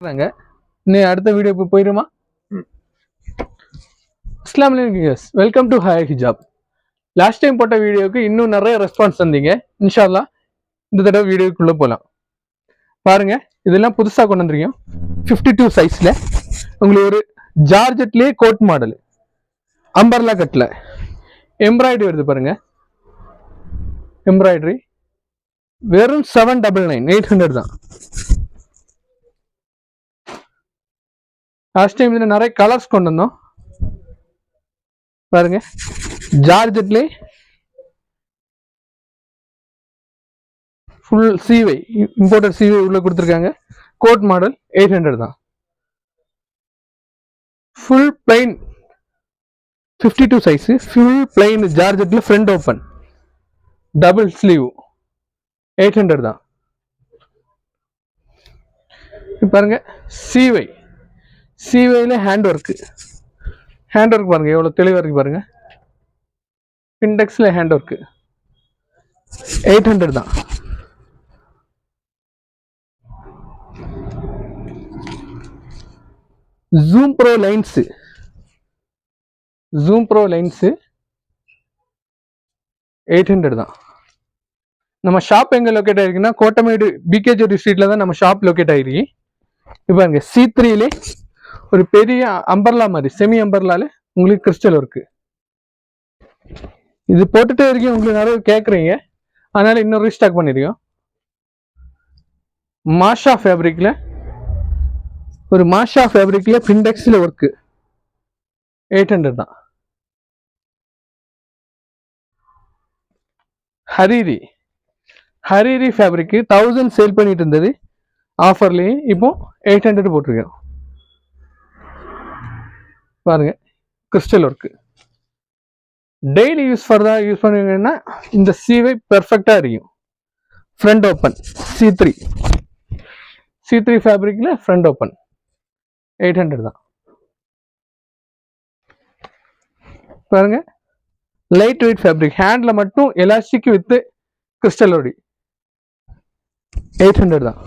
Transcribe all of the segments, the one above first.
சொல்றாங்க இன்னும் அடுத்த வீடியோ இப்போ போயிருமா? அஸ்லாம் வலைக்கம் welcome to hi hijab last time போட்ட வீடியோவுக்கு இன்னும் நிறைய ரெஸ்பான்ஸ் தந்தீங்க. இன்ஷால்லா இந்த தடவை வீடியோக்குள்ளே போகலாம் பாருங்க இதெல்லாம் புதுசாக கொண்டு வந்திருக்கோம் ஃபிஃப்டி டூ சைஸில் உங்களுக்கு ஒரு ஜார்ஜெட்லேயே கோட் மாடல் அம்பர்லா கட்டில் எம்ப்ராய்டரி வருது பாருங்க. எம்ப்ராய்டரி வெறும் seven double nine eight hundred தான். லாஸ்ட் டைம் இதில் நிறைய கலர்ஸ் கொண்டு வந்தோம் பாருங்க ஜார்ஜெட்லே ஃபுல் சீவை இம்போர்ட்டட் சீவை உள்ள கொடுத்துருக்காங்க. கோட் மாடல் எயிட் ஹண்ட்ரட் தான். Full plain fifty two size full plain ஜார்ஜெட்டில் front open double sleeve eight hundred தான் பாருங்க. சீவை சீவையில் ஹேண்ட் ஒர்க்கு ஹேண்ட் ஒர்க் பாருங்கள் எவ்வளோ தெளிவாக இருக்குது பாருங்கள் இண்டெக்ஸில் ஹேண்ட் ஒர்க்கு எயிட் ஹண்ட்ரட் தான். Zoom pro lines zoom pro lines eight hundred தான். நம்ம ஷாப் எங்கே லொக்கேட் ஆயிருக்குன்னா கோட்டமேடு பிகேஜி ஸ்ட்ரீட்டில் தான் நம்ம ஷாப் லொக்கேட் ஆயிருக்கு. இப்போ இங்கே சி த்ரீலே ஒரு பெரிய அம்பர்லா மாதிரி செமி அம்பர்லால உங்களுக்கு கிறிஸ்டல் ஒர்க்கு இது போட்டுட்டே இருக்கீங்க உங்களுக்கு நிறைய கேட்குறீங்க அதனால இன்னும் ரீஸ்டாக் பண்ணிருக்கோம் மாஷா ஃபேப்ரிக்கில் ஒரு மாஷா ஃபேப்ரிக்கில் பிண்டெக்ஸ்ல ஒர்க்கு எயிட் ஹண்ட்ரட் தான். ஹரிரி ஹரிரி ஃபேப்ரிக்கு தௌசண்ட் சேல் பண்ணிட்டு இருந்தது. ஆஃபர்லேயும் இப்போ எயிட் ஹண்ட்ரட் போட்டிருக்கோம் பாருங்கள் கிறிஸ்டல் ஒர்க்கு டெய்லி யூஸ் ஃபர்தா யூஸ் பண்ணுவீங்கன்னா இந்த சீவை பெர்ஃபெக்டாக இருக்கும் front open C three C three ஃபேப்ரிக்கில் front open eight hundred தான். பாருங்க. லைட் வெயிட் ஃபேப்ரிக் ஹேண்டில் மட்டும் எலாஸ்டிக் வித்து கிறிஸ்டல் ஒடி எயிட் ஹண்ட்ரட் தான்.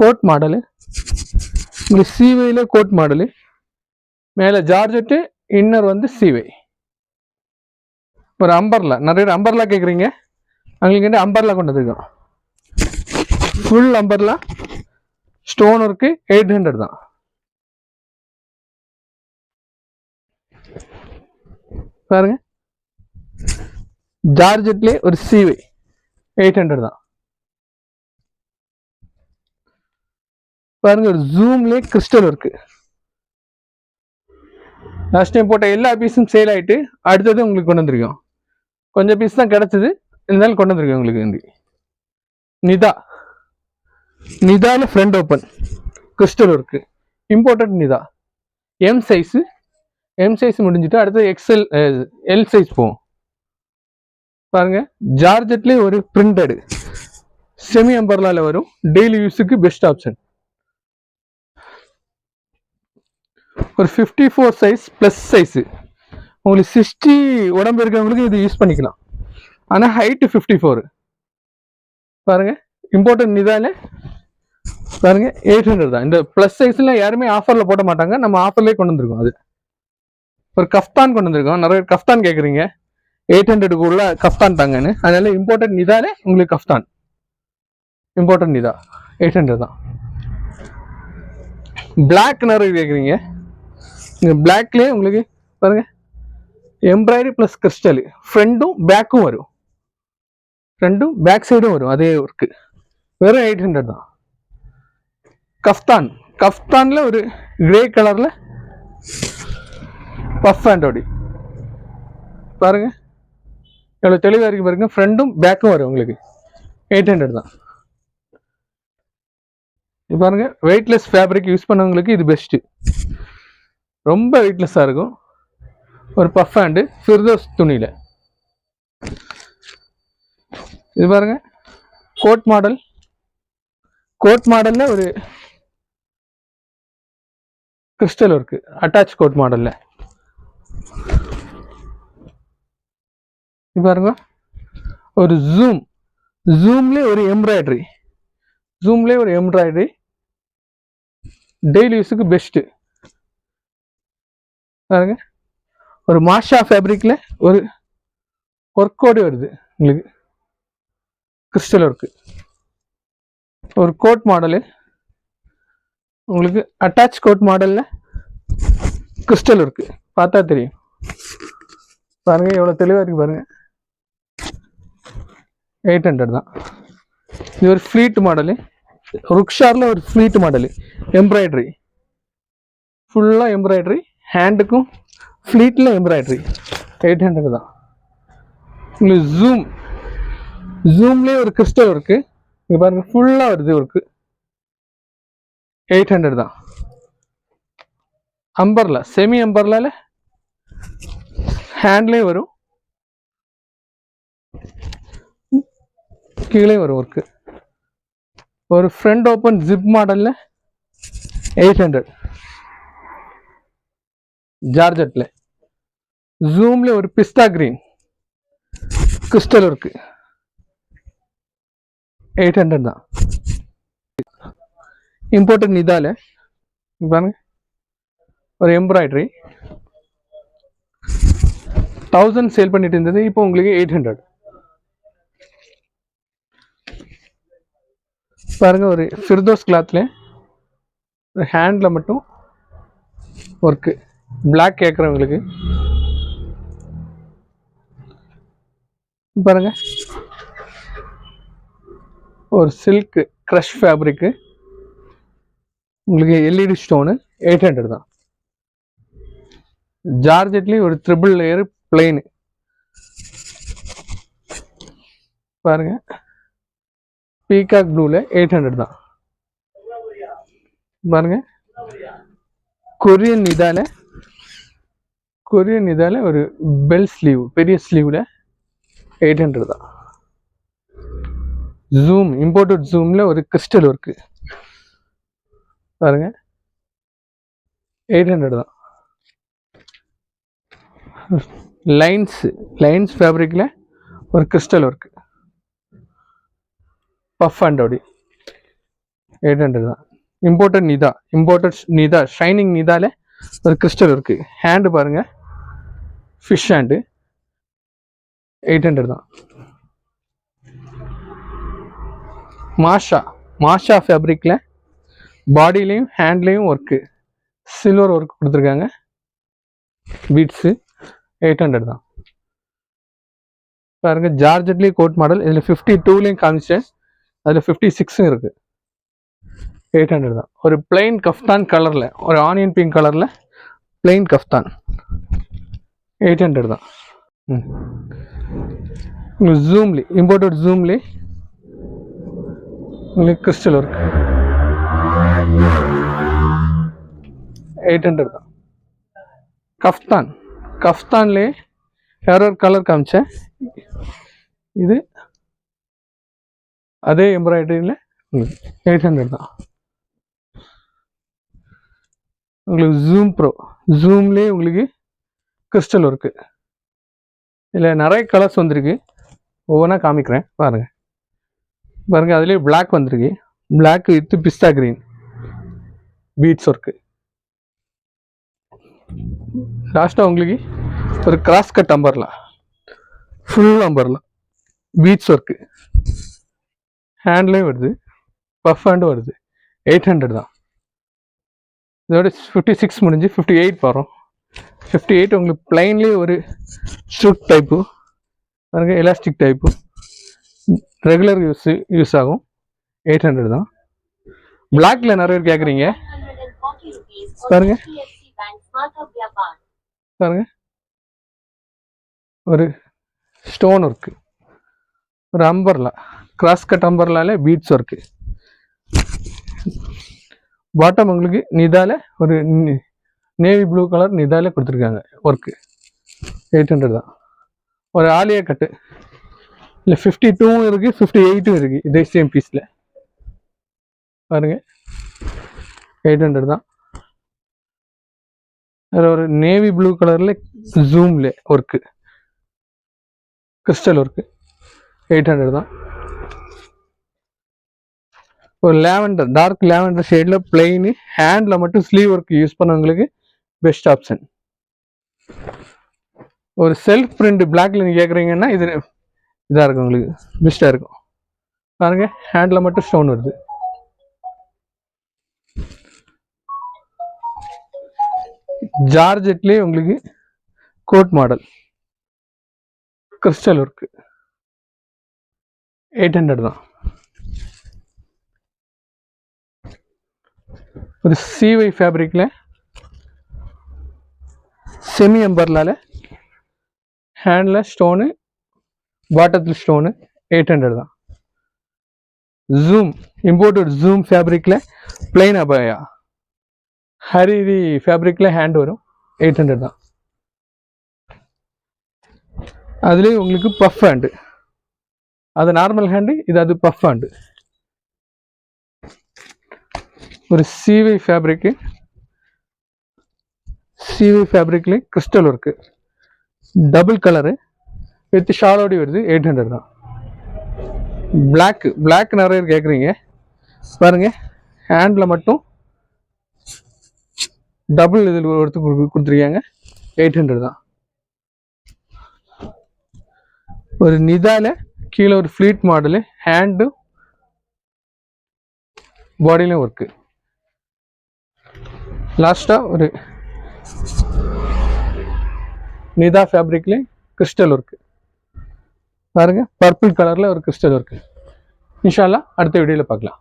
கோட் மாடலு உங்களுக்கு சீவையில் கோட் மாடலு மேலே ஜார்ஜெட்டு இன்னர் வந்து சீவை ஒரு அம்பர்லா நிறைய பேர் அம்பர்லா கேட்குறீங்க அவங்களுக்கு வந்து அம்பர்லா கொண்டு வந்திருக்கோம். Full umbrella stone work eight hundred தான். பாருங்க. ஜார்ஜெட்லேயே ஒரு சீவை எயிட் ஹண்ட்ரட் தான். பாருங்க ஒரு ஜூம்லேயே கிறிஸ்டல் ஒர்க்கு லாஸ்ட் டைம் போட்ட எல்லா பீஸும் சேல் ஆயிட்டு அடுத்தது உங்களுக்கு கொண்டு வந்திருக்கோம். கொஞ்சம் பீஸ் தான் கிடைச்சது. இருந்தாலும் கொண்டு வந்திருக்கோம் உங்களுக்கு வந்து நிதா. நிதால front open crystal work imported Nita. M size M size முடிஞ்சுட்டு அடுத்து எக்ஸ்எல் எல் சைஸ் போகும் பாருங்க ஜார்ஜெட்லேயே ஒரு பிரிண்டடு செமி அம்பர்லால வரும். டெய்லி யூஸுக்கு பெஸ்ட் ஆப்ஷன் ஒரு fifty four size plus size உங்களுக்கு சிக்ஸ்டி உடம்பு இருக்கிறவங்களுக்கு இது யூஸ் பண்ணிக்கலாம். ஆனால் ஹைட்டு ஃபிஃப்டி ஃபோர் பாருங்கள் இம்பார்ட்டன்ட் இதால பாருங்க எயிட் ஹண்ட்ரட் தான். இந்த ப்ளஸ் சைஸ்ல யாருமே ஆஃபரில் போட மாட்டாங்க. நம்ம ஆஃபர்லேயே கொண்டு வந்திருக்கோம் அது. ஒரு கஃப்தான் கொண்டு வந்திருக்கோம். நிறைய கஃப்தான் கேட்குறீங்க எயிட் ஹண்ட்ரடுக்கு உள்ள கஃப்தான் தாங்கன்னு. அதனால இம்பார்ட்டன்ட் நிதாலே உங்களுக்கு கஃப்தான். இம்பார்ட்டன்ட் நிதா எயிட் ஹண்ட்ரட் தான். பிளாக் நிறைய கேட்குறீங்க இங்கே பிளாக்லேயே உங்களுக்கு பாருங்க. எம்ப்ராய்டரி ப்ளஸ் கிறிஸ்டல் ஃப்ரண்ட்டும் பேக்கும் வரும். ரெண்டும் பேக் சைடும் வரும். அதே ஒர்க்கு வெறும் எயிட் ஹண்ட்ரட் தான். கஃப்தான் கஃப்தானில் ஒரு கிரே கலரில் பஃப் ஹேண்டோடி பாருங்க. எவ்வளோ தெளிவாக இருக்கு பாருங்க. ஃப்ரெண்டும் பேக்கும் வரும் உங்களுக்கு. எயிட் ஹண்ட்ரட் தான். பாருங்க. வெயிட்லெஸ் ஃபேப்ரிக் யூஸ் பண்ணவங்களுக்கு இது பெஸ்ட்டு ரொம்ப வெயிட்லெஸ்ஸாக இருக்கும். ஒரு பஃப் ஹேண்டு ஃபிர்தோஸ் துணியில். இது பாருங்க. கோட் மாடல் கோட் மாடலில் ஒரு கிறிஸ்டல் ஒர்க்கு அட்டாச் கோட் மாடலில் இது பாருங்க. ஒரு ஜூம் ஜூம்லேயே ஒரு எம்ப்ராய்டரி ஜூம்லேயே ஒரு எம்ப்ராய்டரி டெய்லி யூஸுக்கு பெஸ்ட்டு பாருங்க. ஒரு மாஷா ஃபேப்ரிக்கில் ஒரு ஒர்க்கோடு வருது. உங்களுக்கு கிறிஸ்டல் ஒர்க்கு ஒரு கோட் மாடலு உங்களுக்கு அட்டாச் கோட் மாடலில் கிறிஸ்டல் ஒர்க்கு பார்த்தா தெரியும். பாருங்கள் எவ்வளோ தெளிவாக இருக்குது பாருங்கள் எயிட் ஹண்ட்ரட் தான். இது ஒரு ஃப்ளீட் மாடலு ருக்ஷாரில் ஒரு ஃப்ளீட் மாடலு எம்ப்ராய்டரி ஃபுல்லாக எம்ப்ராய்டரி ஹேண்டுக்கும் ஃப்ளீட்டில் எம்ப்ராய்டரி எயிட் ஹண்ட்ரட் தான். உங்களுக்கு ஜூம் ஜூம்லேயே ஒரு கிறிஸ்டல் இருக்குது இங்கே பாருங்கள் ஃபுல்லாக வருது ஒர்க்கு எயிட் ஹண்ட்ரட் தான். அம்பர்லா செமி அம்பர்லால ஹேண்ட்லேயும் வரும். கீழே வரும் ஒர்க்கு ஒரு ஃப்ரண்ட் ஓப்பன் ஜிப் மாடலில் எயிட் ஹண்ட்ரட் ஜார்ஜெட்டில் ஜூமில் ஒரு pista green crystal work eight hundred தான். இம்போர்ட்டட் நிதால பாருங்க. ஒரு எம்ப்ராய்டரி தௌசண்ட் சேல் பண்ணிட்டு இருந்தது. இப்போ உங்களுக்கு எயிட் ஹண்ட்ரட் பாருங்க ஒரு ஃபிர்தோஸ் கிளாத்தில் ஒரு ஹேண்டில் மட்டும் ஒர்க்கு பிளாக் கேட்குறவங்களுக்கு பாருங்க. ஒரு சில்க்கு க்ரஷ் ஃபேப்ரிக்கு உங்களுக்கு எல்இடி ஸ்டோனு எயிட் ஹண்ட்ரட் தான். ஜார்ஜெட்லேயும் ஒரு ட்ரிபிள் லேயர் பிளெயின் பாருங்க. பீகாக் ப்ளூவில் எயிட் ஹண்ட்ரட் தான். பாருங்க. கொரியன் இதால கொரியன் இதால் ஒரு பெல் ஸ்லீவ் பெரிய ஸ்லீவில் எயிட் ஹண்ட்ரட் தான். ஜூம் இம்போர்ட்டட் ஜூமில் ஒரு கிறிஸ்டல் ஒர்க்கு பாருங்க. எயிட் ஹண்ட்ரட் தான். லைன்ஸ் லைன்ஸ் ஃபேப்ரிக்கில் ஒரு கிறிஸ்டல் ஒர்க்கு பஃப் அண்ட் அப்படி எயிட் ஹண்ட்ரட் தான். இம்போர்ட்டட் நிதா இம்போர்ட்டட் நிதா ஷைனிங் நிதாவில் ஒரு கிறிஸ்டல் ஒர்க்கு ஹேண்டு பாருங்கள் ஃபிஷ் ஹேண்டு எயிட் ஹண்ட்ரட் தான். மாஷா மாஷா ஃபேப்ரிக்கில் பாடியிலையும் ஹேண்ட்லேயும் ஒர்க்கு சில்வர் ஒர்க் கொடுத்துருக்காங்க. பீட்ஸு எயிட் ஹண்ட்ரட் தான். பாருங்க ஜார்ஜெட்லேயும் கோட் மாடல் இதில் ஃபிஃப்டி டூலேயும் காமிச்சேன் அதில் ஃபிஃப்டி சிக்ஸும் இருக்குது எயிட் ஹண்ட்ரட் தான். ஒரு பிளெயின் கஃப்தான் கலரில் ஒரு ஆனியன் பிங்க் கலரில் பிளெயின் கஃப்தான் எயிட் ஹண்ட்ரட் தான். ம். ஜூம்லி இம்போர்ட்டட் ஜூம்லி உங்களுக்கு கிறிஸ்டல் ஒர்க் எயிட் ஹண்ட்ரட் தான். கஃப்தான். கஃப்தான்லே வேற ஒரு கலர் காமிச்சேன். இது அதே எம்ப்ராய்டரியில் எயிட் ஹண்ட்ரட் தான். உங்களுக்கு ஜூம் ப்ரோ ஜூம்லேயே உங்களுக்கு கிறிஸ்டல் ஒர்க்கு இதில் நிறைய கலர்ஸ் வந்திருக்கு. ஒவ்வொன்றா காமிக்கிறேன். பாருங்கள் பாருங்கள் அதுலேயே பிளாக் வந்திருக்கு. பிளாக் வித்து பிஸ்தா கிரீன் பீட்ஸ் ஒர்க்கு லாஸ்ட்டாக உங்களுக்கு ஒரு கிராஸ் கட் அம்பர்லாம் ஃபுல் அம்பர்லாம் பீட்ஸ் ஒர்க்கு ஹேண்ட்லேயும் வருது. பஃப் ஹேண்டும் வருது. எயிட் ஹண்ட்ரட் தான். இதோட ஃபிஃப்டி சிக்ஸ் முடிஞ்சு ஃபிஃப்டி எயிட் வரும். ஃபிஃப்டி எயிட் உங்களுக்கு பிளைன்லேயே ஒரு ஸ்ட்ரிக் டைப்பு பாருங்கள் elastic type regular use use ஆகும். எயிட் ஹண்ட்ரட் தான். பிளாக்ல நிறைய பேர் கேட்குறீங்க பாருங்க. பாருங்க. ஒரு ஸ்டோன் ஒர்க்கு ஒரு அம்பர்லா கிராஸ் கட் அம்பர்லால பீட்ஸ் ஒர்க்கு பாட்டம் உங்களுக்கு நிதால ஒரு நேவி ப்ளூ கலர் இதாலே கொடுத்துருக்காங்க ஒர்க்கு எயிட் ஹண்ட்ரட் தான். ஒரு ஆலியா கட்டு. இல்லை ஃபிஃப்டி டூவும் இருக்குது ஃபிஃப்டி எயிட்டும் இருக்குது இதே சேம் பீஸில் பாருங்க. எயிட் ஹண்ட்ரட் தான். அதில் ஒரு நேவி ப்ளூ கலரில் ஜூமில் work crystal work eight hundred தான். ஒரு லேவண்டர் டார்க் லேவண்டர் ஷேடில் பிளெயின் ஹேண்டில் மட்டும் ஸ்லீவ் ஒர்க் யூஸ் பண்ணவங்களுக்கு பெஸ்ட் ஆப்ஷன் ஒரு செல்ஃப் பிரிண்ட் பிளாக்ல நீங்கள் கேட்குறீங்கன்னா இது இதாக இருக்கும் உங்களுக்கு. பெஸ்ட்டாக இருக்கும். பாருங்க ஹேண்டில் மட்டும் ஸ்டோன் வருது. ஜார்ஜெட்லேயே உங்களுக்கு coat model crystal work eight hundred தான். ஒரு சிவை ஃபேப்ரிக்கில் செமி எம்பர்லால ஹேண்டில் ஸ்டோனு பாட்டத்தில் ஸ்டோனு எயிட் ஹண்ட்ரட் தான். ஜூம் இம்போர்ட்டட் ஜூம் ஃபேப்ரிக்கில் பிளெயின் அபாயா ஹரிரி ஃபேப்ரிக்கில் ஹேண்ட் வரும் எயிட் ஹண்ட்ரட் தான். அதுலேயும் உங்களுக்கு பஃப் ஹேண்டு அது நார்மல் ஹேண்டு இது அது பஃப் ஹேண்டு ஒரு சிவை ஃபேப்ரிக்கு சிவி ஃபேப்ரிக்லேயே crystal work double colour with ஷாலோடி வருது எயிட் ஹண்ட்ரட் தான். பிளாக்கு பிளாக் நிறைய பேர் கேட்குறீங்க பாருங்க ஹேண்டில் மட்டும் டபுள் இதில் ஒருத்தர் கொடுத்துருக்காங்க எயிட் ஹண்ட்ரட் தான். ஒரு நிதால கீழே ஒரு ஃப்ளீட் மாடலு ஹேண்டு பாடியிலையும் ஒர்க்கு லாஸ்ட்டாக ஒரு நிதா ஃபேப்ரிக்லேயும் கிறிஸ்டல் ஒர்க்கு பாருங்க பர்பிள் கலரில் ஒரு கிறிஸ்டல் ஒர்க்கு இன்ஷால்லா அடுத்த வீடியோவில் பார்க்கலாம்.